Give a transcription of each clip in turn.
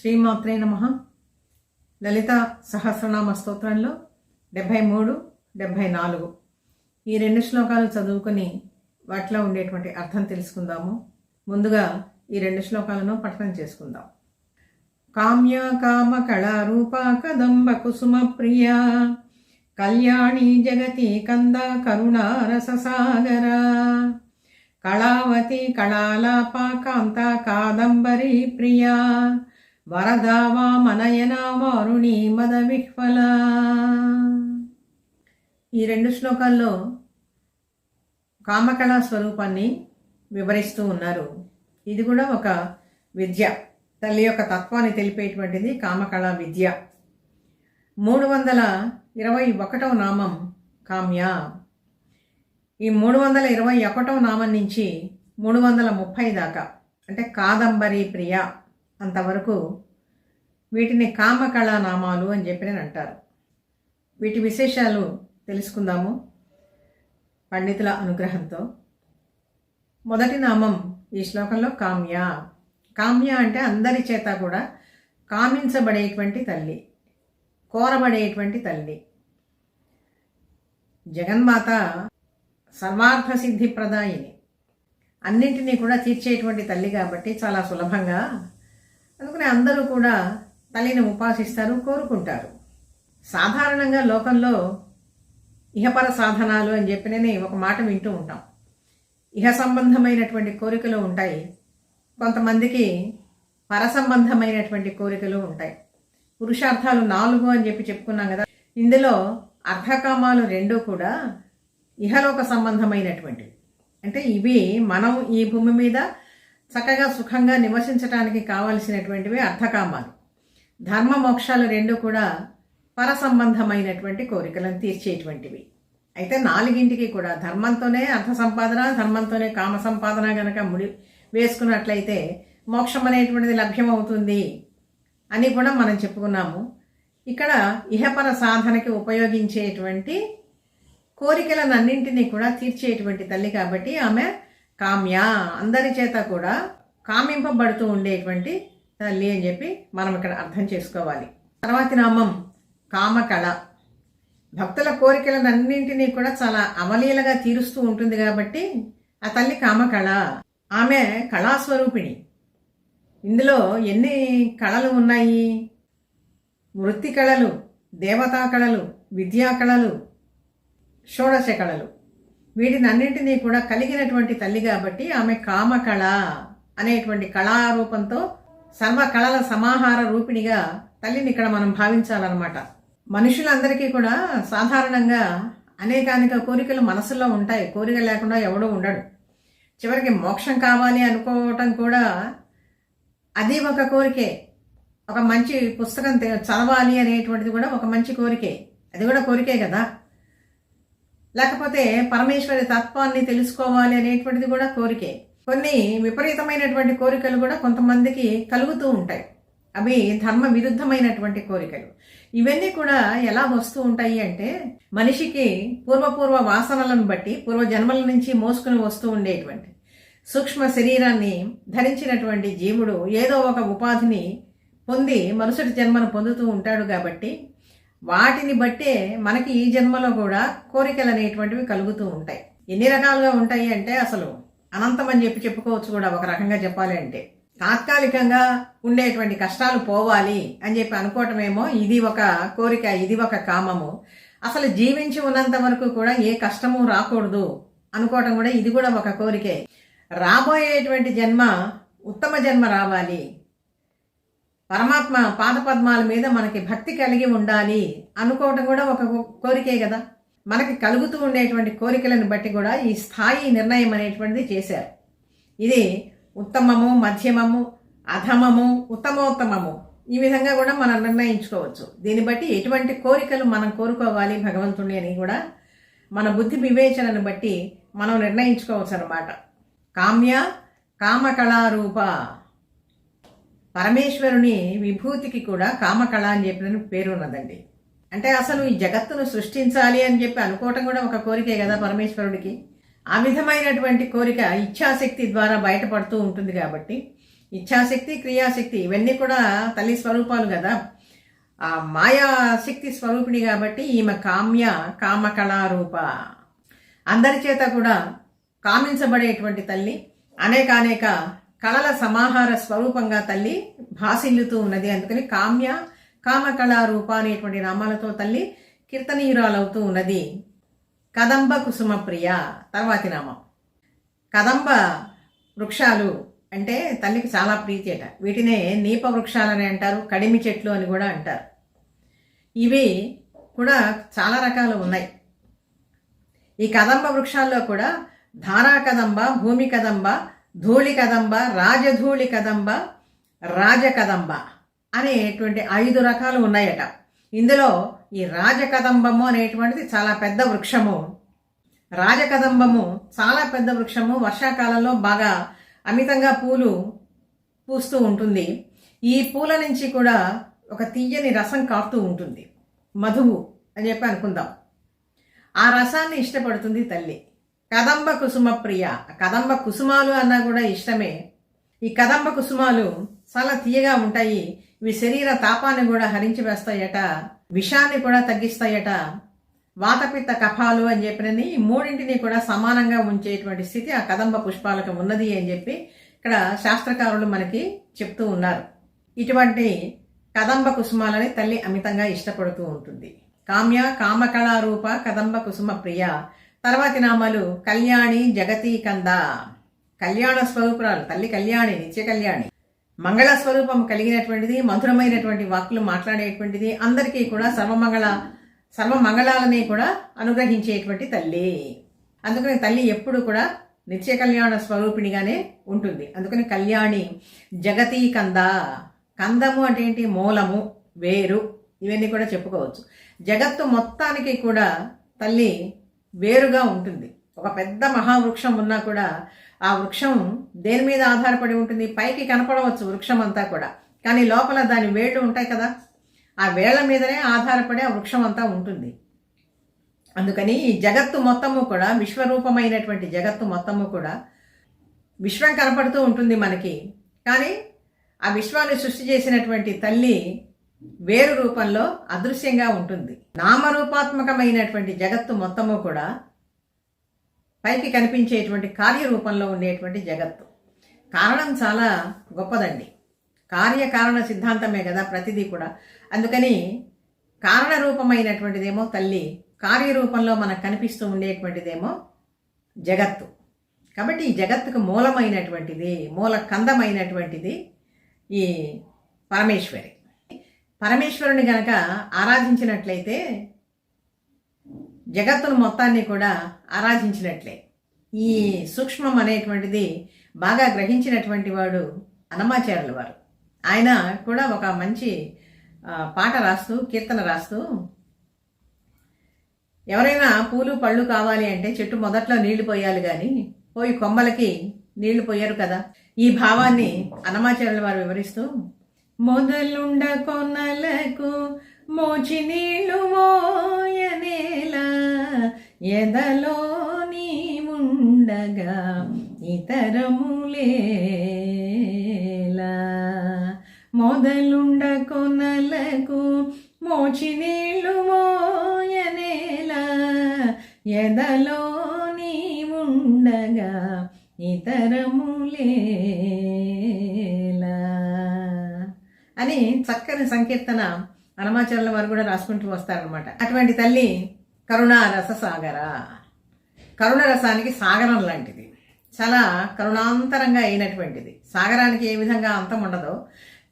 శ్రీమాత్రే నమ లలిత సహస్రనామ స్తోత్రంలో డెబ్భై మూడు డెబ్భై నాలుగు ఈ రెండు శ్లోకాలు చదువుకొని వాటిలో ఉండేటువంటి అర్థం తెలుసుకుందాము. ముందుగా ఈ రెండు శ్లోకాలను పఠనం చేసుకుందాం. కామ్య కామ కళారూప కదంబ కుసుమ ప్రియ కళ్యాణి జగతి కంద కరుణారససాగర కళావతి కళాలాప కాంత కాదంబరి ప్రియా వరదావా వారుణి మద విహ్వల ఈ రెండు శ్లోకాల్లో కామకళా స్వరూపాన్ని వివరిస్తూ ఉన్నారు. ఇది కూడా ఒక విద్య తల్లి యొక్క తత్వాన్ని తెలిపేటువంటిది కామకళా విద్య. మూడు వందల ఇరవై ఒకటవ నామం కామ్య. ఈ మూడు వందల ఇరవై ఒకటవ నామం నుంచి మూడు వందల ముప్పై దాకా అంటే కాదంబరి ప్రియ. అంతవరకు వీటిని కామకళా నామాలు అని చెప్పి నేను అంటారు. వీటి విశేషాలు తెలుసుకుందాము పండితుల అనుగ్రహంతో. మొదటి నామం ఈ శ్లోకంలో కామ్య. కామ్య అంటే అందరి చేత కూడా కామించబడేటువంటి తల్లి కోరబడేటువంటి తల్లి. జగన్మాత సర్వార్థ సిద్ధి ప్రదాయిని అన్నింటినీ కూడా తీర్చేటువంటి తల్లి కాబట్టి చాలా సులభంగా అందుకని అందరూ కూడా తల్లిని ఉపాసిస్తారు కోరుకుంటారు. సాధారణంగా లోకంలో ఇహపర సాధనాలు అని చెప్పిననే ఒక మాట వింటూ ఉంటాం. ఇహ సంబంధమైనటువంటి కోరికలు ఉంటాయి. కొంతమందికి పర సంబంధమైనటువంటి కోరికలు ఉంటాయి. పురుషార్థాలు నాలుగు అని చెప్పి చెప్పుకున్నాం కదా. ఇందులో అర్ధకామాలు రెండూ కూడా ఇహలోక సంబంధమైనటువంటివి. అంటే ఇవి మనం ఈ భూమి మీద చక్కగా సుఖంగా నివసించడానికి కావలసినటువంటివి అర్థకామాలు ధర్మ మోక్షాలు రెండు కూడా పర సంబంధమైనటువంటి కోరికలను తీర్చేటువంటివి. అయితే నాలుగింటికి కూడా ధర్మంతోనే అర్థ సంపాదన ధర్మంతోనే కామ సంపాదన గనక ముడి వేసుకున్నట్లయితే మోక్షం అనేటువంటిది లభ్యమవుతుంది అని కూడా మనం చెప్పుకున్నాము. ఇక్కడ ఇహపర సాధనకి ఉపయోగించేటువంటి కోరికలనన్నింటినీ కూడా తీర్చేటువంటి తల్లి కాబట్టి ఆమె కామ్య అందరి చేత కూడా కామింపబడుతూ ఉండేటువంటి తల్లి అని చెప్పి మనం ఇక్కడ అర్థం చేసుకోవాలి. తర్వాతి నామం కామకళ. భక్తుల కోరికలనన్నింటినీ కూడా చాలా అవలీలగా తీరుస్తూ ఉంటుంది కాబట్టి ఆ తల్లి కామకళ. ఆమె కళాస్వరూపిణి. ఇందులో ఎన్ని కళలు ఉన్నాయి? వృత్తి కళలు దేవతా కళలు విద్యా కళలు షోడశ కళలు. వీటిని అన్నింటినీ కూడా కలిగినటువంటి తల్లి కాబట్టి ఆమె కామకళ అనేటువంటి కళారూపంతో సర్వ కళల సమాహార రూపిణిగా తల్లిని ఇక్కడ మనం భావించాలన్నమాట. మనుషులందరికీ కూడా సాధారణంగా అనేకానేక కోరికలు మనసులో ఉంటాయి. కోరిక లేకుండా ఎవడూ ఉండడు. చివరికి మోక్షం కావాలి అనుకోవటం కూడా అది ఒక కోరికే. ఒక మంచి పుస్తకం తె- చదవాలి అనేటువంటిది కూడా ఒక మంచి కోరికే. అది కూడా కోరికే కదా. లేకపోతే పరమేశ్వరి తత్వాన్ని తెలుసుకోవాలి అనేటువంటిది కూడా కోరికే. కొన్ని విపరీతమైనటువంటి కోరికలు కూడా కొంతమందికి కలుగుతూ ఉంటాయి. అవి ధర్మ విరుద్ధమైనటువంటి కోరికలు. ఇవన్నీ కూడా ఎలా వస్తూ ఉంటాయి అంటే మనిషికి పూర్వపూర్వ వాసనలను బట్టి పూర్వ జన్మల నుంచి మోసుకుని వస్తూ ఉండేటువంటి సూక్ష్మ శరీరాన్ని ధరించినటువంటి జీవుడు ఏదో ఒక ఉపాధిని పొంది మరుసటి జన్మను పొందుతూ ఉంటాడు కాబట్టి వాటిని బట్టే మనకి ఈ జన్మలో కూడా కోరికలు అనేటువంటివి కలుగుతూ ఉంటాయి. ఎన్ని రకాలుగా ఉంటాయి అంటే అసలు అనంతం అని చెప్పి చెప్పుకోవచ్చు కూడా ఒక రకంగా చెప్పాలి అంటే. తాత్కాలికంగా ఉండేటువంటి కష్టాలు పోవాలి అని చెప్పి అనుకోవటమేమో ఇది ఒక కోరిక ఇది ఒక కామము. అసలు జీవించి ఉన్నంత వరకు కూడా ఏ కష్టము రాకూడదు అనుకోవటం కూడా ఇది కూడా ఒక కోరికే. రాబోయేటువంటి జన్మ ఉత్తమ జన్మ రావాలి. పరమాత్మ పాదపద్మాల మీద మనకి భక్తి కలిగి ఉండాలి అనుకోవటం కూడా ఒక కోరికే కదా. మనకి కలుగుతూ ఉండేటువంటి కోరికలను బట్టి కూడా ఈ స్థాయి నిర్ణయం అనేటువంటిది చేశారు. ఇది ఉత్తమము మధ్యమము అధమము ఉత్తమోత్తమము ఈ విధంగా కూడా మనం నిర్ణయించుకోవచ్చు. దీన్ని బట్టి ఎటువంటి కోరికలు మనం కోరుకోవాలి భగవంతుని అని కూడా మన బుద్ధి వివేచనను బట్టి మనం నిర్ణయించుకోవచ్చు అనమాట కామ్య కామకళారూప. పరమేశ్వరుని విభూతికి కూడా కామకళ అని చెప్పిన పేరు ఉన్నదండి. అంటే అసలు ఈ జగత్తును సృష్టించాలి అని చెప్పి అనుకోవటం కూడా ఒక కోరికే కదా పరమేశ్వరుడికి. ఆ విధమైనటువంటి కోరిక ఇచ్ఛాశక్తి ద్వారా బయటపడుతూ ఉంటుంది కాబట్టి ఇచ్ఛాశక్తి క్రియాశక్తి ఇవన్నీ కూడా తల్లి స్వరూపాలు కదా. ఆ మాయాశక్తి స్వరూపిణి కాబట్టి ఈమె కామ్య కామకళారూప. అందరి చేత కూడా కామించబడేటువంటి తల్లి అనేక అనేక కళల సమాహార స్వరూపంగా తల్లి భాసిల్లుతూ ఉన్నది. అందుకని కామ్య కామకళారూప అనేటువంటి నామాలతో తల్లి కీర్తనీయురాలవుతూ ఉన్నది. కదంబ కుసుమప్రియ తర్వాతి నామం. కదంబ వృక్షాలు అంటే తల్లికి చాలా ప్రీతి అట. వీటినే నీప వృక్షాలని అంటారు కడిమి చెట్లు అని కూడా అంటారు. ఇవి కూడా చాలా రకాలు ఉన్నాయి. ఈ కదంబ వృక్షాల్లో కూడా ధారా కదంబ భూమి కదంబ ధూళి కదంబ రాజధూళి కదంబ రాజకదంబ అనేటువంటి ఐదు రకాలు ఉన్నాయట. ఇందులో ఈ రాజకదంబము అనేటువంటిది చాలా పెద్ద వృక్షము. రాజకదంబము చాలా పెద్ద వృక్షము. వర్షాకాలంలో బాగా అమితంగా పూలు పూస్తూ ఉంటుంది. ఈ పూల నుంచి కూడా ఒక తీయని రసం కారుతూ ఉంటుంది. మధువు అని చెప్పి అనుకుందాం. ఆ రసాన్ని ఇష్టపడుతుంది తల్లి. కదంబ కుసుమ ప్రియ. కదంబ కుసుమాలు అన్నా కూడా ఇష్టమే. ఈ కదంబ కుసుమాలు చాలా తీయగా ఉంటాయి. ఇవి శరీర తాపాన్ని కూడా హరించి వేస్తాయట. విషాన్ని కూడా తగ్గిస్తాయట. వాతపిత్త కఫాలు అని చెప్పినని ఈ మూడింటిని కూడా సమానంగా ఉంచేటువంటి స్థితి ఆ కదంబ పుష్పాలకు ఉన్నది అని చెప్పి ఇక్కడ శాస్త్రకారులు మనకి చెప్తూ ఉన్నారు. ఇటువంటి కదంబ కుసుమాలని తల్లి అమితంగా ఇష్టపడుతూ ఉంటుంది. కామ్య కామకళారూప కదంబ కుసుమ ప్రియ. తర్వాతి నామాలు కళ్యాణి జగతి కంద. కళ్యాణ స్వరూపురాలు తల్లి కళ్యాణి నిత్య కళ్యాణి. మంగళ స్వరూపం కలిగినటువంటిది మధురమైనటువంటి వాక్కులు మాట్లాడేటువంటిది అందరికీ కూడా సర్వమంగళ సర్వమంగళాలని కూడా అనుగ్రహించేటువంటి తల్లి. అందుకని తల్లి ఎప్పుడు కూడా నిత్య కళ్యాణ స్వరూపిణిగానే ఉంటుంది. అందుకని కళ్యాణి జగతీ కంద. కందము అంటే ఏంటి? మూలము వేరు. ఇవన్నీ కూడా చెప్పుకోవచ్చు. జగత్తు మొత్తానికి కూడా తల్లి వేరుగా ఉంటుంది. ఒక పెద్ద మహావృక్షం ఉన్నా కూడా ఆ వృక్షం దేని మీద ఆధారపడి ఉంటుంది? పైకి కనపడవచ్చు వృక్షం అంతా కూడా. కానీ లోపల దాని వేళ్ళు ఉంటాయి కదా? ఆ వేళ్ళ మీదనే ఆధారపడి ఆ వృక్షం అంతా ఉంటుంది. అందుకని ఈ జగత్తు మొత్తము కూడా విశ్వరూపమైనటువంటి జగత్తు మొత్తము కూడా విశ్వం కనపడుతూ ఉంటుంది మనకి. కానీ ఆ విశ్వాన్ని సృష్టి చేసినటువంటి తల్లి వేరు రూపంలో అదృశ్యంగా ఉంటుంది. నామరూపాత్మకమైనటువంటి జగత్తు మొత్తము కూడా పైకి కనిపించేటువంటి కార్యరూపంలో ఉండేటువంటి జగత్తు. కారణం చాలా గొప్పదండి. కార్యకారణ సిద్ధాంతమే కదా ప్రతిదీ కూడా. అందుకని కారణ రూపమైనటువంటిదేమో తల్లి కార్యరూపంలో మనకు కనిపిస్తూ ఉండేటువంటిదేమో జగత్తు. కాబట్టి ఈ జగత్తుకు మూలమైనటువంటిది మూల కందమైనటువంటిది ఈ పరమేశ్వరి. పరమేశ్వరుని గనక ఆరాధించినట్లయితే జగత్తును మొత్తాన్ని కూడా ఆరాధించినట్లే. ఈ సూక్ష్మం అనేటువంటిది బాగా గ్రహించినటువంటి వాడు అన్నమాచార్యుల వారు. ఆయన కూడా ఒక మంచి పాట రాస్తూ కీర్తన రాస్తూ ఎవరైనా పూలు పళ్ళు కావాలి అంటే చెట్టు మొదట్లో నీళ్ళు పోయాలి కానీ పోయి కొమ్మలకి నీళ్ళు పోయారు కదా. ఈ భావాన్ని అన్నమాచార్యుల వారు వివరిస్తూ మొదలుండ కొనలకు మోచి నీళ్ళు మోయనేల ఎదలో నీముండగా ఉండగా ఇతరములేలా మొదలుండ కొనలకు మోచి నీళ్ళు మోయనేల ఎదలో నీముండగా ఇతరములే అని చక్కని సంకీర్తన హనుమాచార్యుల వారు కూడా రాసుకుంటూ వస్తారనమాట అటువంటి తల్లి కరుణారస సాగర కరుణ రసానికి సాగరం లాంటిది. చాలా కరుణాంతరంగా అయినటువంటిది. సాగరానికి ఏ విధంగా అంతం ఉండదో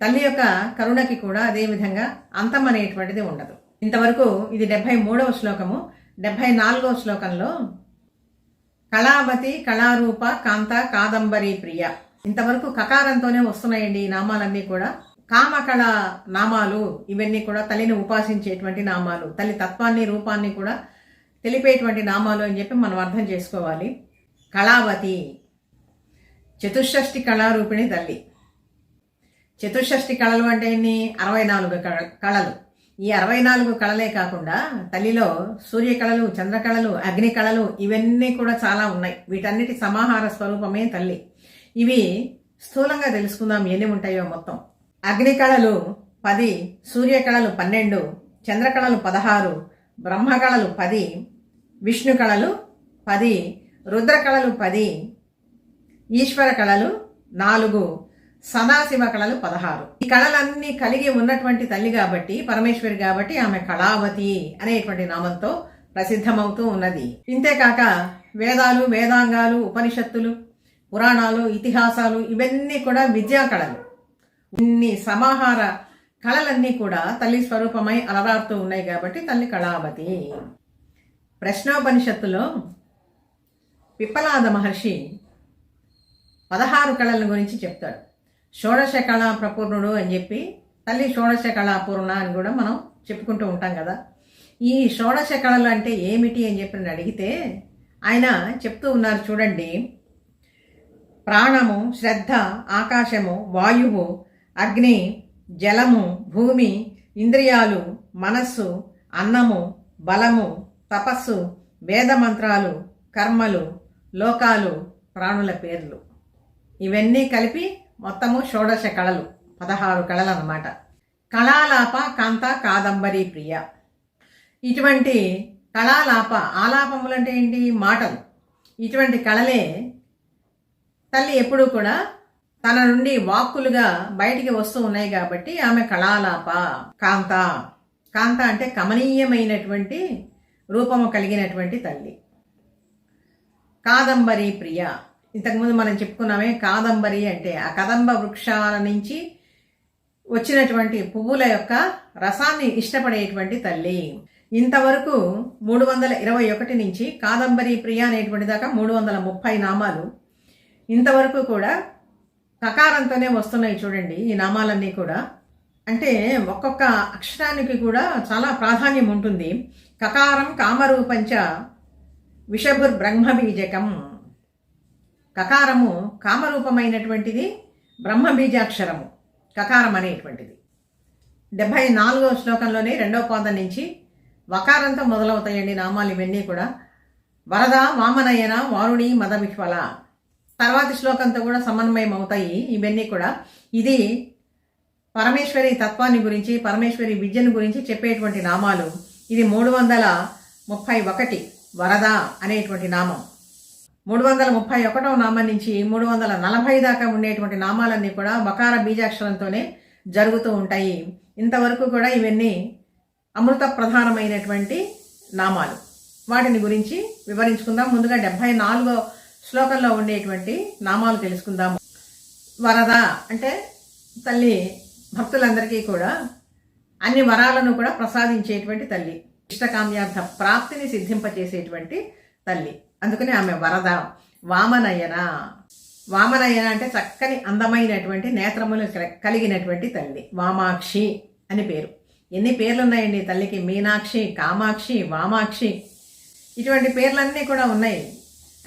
తల్లి యొక్క కరుణకి కూడా అదే విధంగా అంతం అనేటువంటిది ఉండదు. ఇంతవరకు ఇది డెబ్బై మూడవ శ్లోకము. డెబ్బై నాలుగవ శ్లోకంలో కళావతి కళారూప కాంత కాదంబరి ప్రియ. ఇంతవరకు కకారంతోనే వస్తున్నాయండి ఈ నామాలన్నీ కూడా. కామకళ నామాలు ఇవన్నీ కూడా తల్లిని ఉపాసించేటువంటి నామాలు తల్లి తత్వాన్ని రూపాన్ని కూడా తెలిపేటువంటి నామాలు అని చెప్పి మనం అర్థం చేసుకోవాలి. కళావతి చతుషష్ఠి కళారూపిణి తల్లి. చతుషష్ఠి కళలు అంటే ఎన్ని? అరవై నాలుగు కళ- కళలు. ఈ అరవై నాలుగు కళలే కాకుండా తల్లిలో సూర్య కళలు చంద్ర కళలు అగ్ని కళలు ఇవన్నీ కూడా చాలా ఉన్నాయి. వీటన్నిటి సమాహార స్వరూపమే తల్లి. ఇవి స్థూలంగా తెలుసుకుందాం ఎన్ని ఉంటాయో మొత్తం. అగ్నికళలు పది సూర్యకళలు పన్నెండు చంద్రకళలు పదహారు బ్రహ్మ కళలు పది విష్ణు కళలు పది రుద్రకళలు పది ఈశ్వర కళలు నాలుగు సదాశివ కళలు పదహారు. ఈ కళలన్నీ కలిగి ఉన్నటువంటి తల్లి కాబట్టి పరమేశ్వరి కాబట్టి ఆమె కళావతి అనేటువంటి నామంతో ప్రసిద్ధమవుతూ ఉన్నది. ఇంతేకాక వేదాలు వేదాంగాలు ఉపనిషత్తులు పురాణాలు ఇతిహాసాలు ఇవన్నీ కూడా విద్యా కళలు ఇన్ని సమాహార కళలన్నీ కూడా తల్లి స్వరూపమై అలరారుతూ ఉన్నాయి కాబట్టి తల్లి కళావతి. ప్రశ్నోపనిషత్తులో పిప్పలాద మహర్షి పదహారు కళల గురించి చెప్తాడు. షోడశ కళా ప్రపూర్ణుడు అని చెప్పి తల్లి షోడశ కళాపూర్ణ అని కూడా మనం చెప్పుకుంటూ ఉంటాం కదా. ఈ షోడశ కళలు అంటే ఏమిటి అని చెప్పి అడిగితే ఆయన చెప్తూ ఉన్నారు చూడండి. ప్రాణము శ్రద్ధ ఆకాశము వాయువు అగ్ని జలము భూమి ఇంద్రియాలు మనస్సు అన్నము బలము తపస్సు వేదమంత్రాలు కర్మలు లోకాలు ప్రాణుల పేర్లు. ఇవన్నీ కలిపి మొత్తము షోడశ కళలు పదహారు కళలు అన్నమాట కళాలాప కాంత కాదంబరి ప్రియ. ఇటువంటి కళాలాప ఆలాపములు అంటే ఏంటి? మాటలు. ఇటువంటి కళలే తల్లి ఎప్పుడూ కూడా తన నుండి వాక్కులుగా బయటికి వస్తూ ఉన్నాయి కాబట్టి ఆమె కళాలాప కాంత. కాంత అంటే కమనీయమైనటువంటి రూపము కలిగినటువంటి తల్లి. కాదంబరి ప్రియ. ఇంతకుముందు మనం చెప్పుకున్నామే కాదంబరి అంటే ఆ కదంబ వృక్షాల నుంచి వచ్చినటువంటి పువ్వుల యొక్క రసాన్ని ఇష్టపడేటువంటి తల్లి. ఇంతవరకు మూడు వందల ఇరవై ఒకటి నుంచి కాదంబరి ప్రియ అనేటువంటి దాకా మూడు వందల ముప్పై నామాలు. ఇంతవరకు కూడా కకారంతోనే వస్తున్నాయి చూడండి ఈ నామాలన్నీ కూడా. అంటే ఒక్కొక్క అక్షరానికి కూడా చాలా ప్రాధాన్యం ఉంటుంది. కకారం కామరూపంచ విషభుర్ బ్రహ్మబీజకం కకారము కామరూపమైనటువంటిది బ్రహ్మబీజాక్షరము కకారం అనేటువంటిది. డెబ్భై నాలుగో శ్లోకంలోనే రెండవ పాదం నుంచి వకారంతో మొదలవుతాయండి నామాలు ఇవన్నీ కూడా. వరద వామనయన వారుణి మదవిహ్వల. తర్వాతి శ్లోకంతో కూడా సమన్వయం అవుతాయి ఇవన్నీ కూడా. ఇది పరమేశ్వరి తత్వాన్ని గురించి పరమేశ్వరి విద్యను గురించి చెప్పేటువంటి నామాలు. ఇది మూడు వందల ముప్పై ఒకటి వరద అనేటువంటి నామం. మూడు వందల ముప్పై ఒకటవ నామం నుంచి మూడు వందల నలభై దాకా ఉండేటువంటి నామాలన్నీ కూడా మకార బీజాక్షరంతోనే జరుగుతూ ఉంటాయి. ఇంతవరకు కూడా ఇవన్నీ అమృత ప్రధానమైనటువంటి నామాలు. వాటిని గురించి వివరించుకుందాం. ముందుగా డెబ్భై నాలుగో శ్లోకంలో ఉండేటువంటి నామాలు తెలుసుకుందాము. వరద అంటే తల్లి భక్తులందరికీ కూడా అన్ని వరాలను కూడా ప్రసాదించేటువంటి తల్లి. ఇష్టకామ్యార్థ ప్రాప్తిని సిద్ధింపచేసేటువంటి తల్లి. అందుకని ఆమె వరద. వామనయన. వామనయన అంటే చక్కని అందమైనటువంటి నేత్రములు కలిగినటువంటి తల్లి. వామాక్షి అని పేరు. ఎన్ని పేర్లు ఉన్నాయండి తల్లికి? మీనాక్షి కామాక్షి వామాక్షి. ఇటువంటి పేర్లన్నీ కూడా ఉన్నాయి.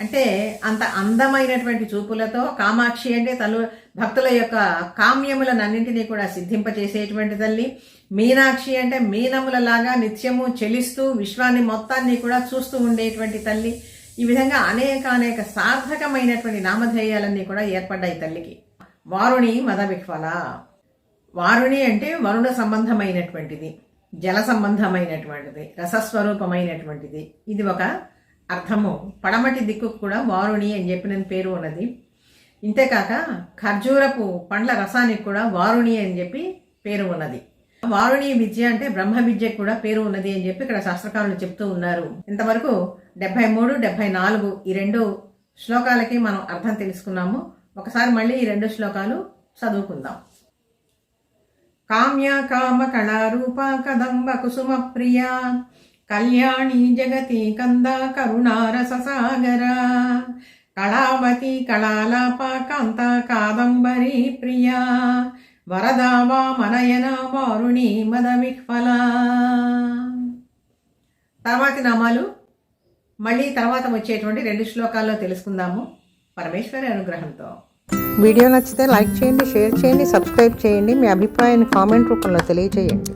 అంటే అంత అందమైనటువంటి చూపులతో కామాక్షి అంటే తలు భక్తుల యొక్క కామ్యములనన్నింటినీ కూడా సిద్ధింపచేసేటువంటి తల్లి. మీనాక్షి అంటే మీనములలాగా నిత్యము చెలిస్తూ విశ్వాన్ని మొత్తాన్ని కూడా చూస్తూ ఉండేటువంటి తల్లి. ఈ విధంగా అనేక అనేక సార్థకమైనటువంటి నామధేయాలన్నీ కూడా ఏర్పడ్డాయి తల్లికి. వారుణి మద విహ్వల. వారుణి అంటే వరుణ సంబంధమైనటువంటిది జల సంబంధమైనటువంటిది రసస్వరూపమైనటువంటిది. ఇది ఒక అర్థము. పడమటి దిక్కు కూడా వారుణి అని చెప్పి నేను పేరు ఉన్నది. ఇంతేకాక ఖర్జూరపు పండ్ల రసానికి కూడా వారుణి అని చెప్పి పేరు ఉన్నది. వారుణి విద్య అంటే బ్రహ్మ విద్యకు కూడా పేరు ఉన్నది అని చెప్పి ఇక్కడ శాస్త్రకారులు చెప్తూ ఉన్నారు. ఇంతవరకు డెబ్బై మూడు డెబ్బై నాలుగు ఈ రెండు శ్లోకాలకి మనం అర్థం తెలుసుకున్నాము. ఒకసారి మళ్ళీ ఈ రెండు శ్లోకాలు చదువుకుందాం. కామ్య కామ కళారూప కదంబ కుసుమ ప్రియా కళ్యాణి జగతి కంద కరుణారస సాగర. కళావతి కళాలాప కాంత కాదంబరి ప్రియా. వరదా వామనయన వారుణి మద విహ్వల. తర్వాతి నామాలు మళ్ళీ తర్వాత వచ్చేటువంటి రెండు శ్లోకాల్లో తెలుసుకుందాము పరమేశ్వరి అనుగ్రహంతో. వీడియో నచ్చితే లైక్ చేయండి షేర్ చేయండి సబ్స్క్రైబ్ చేయండి. మీ అభిప్రాయాన్ని కామెంట్ రూపంలో తెలియజేయండి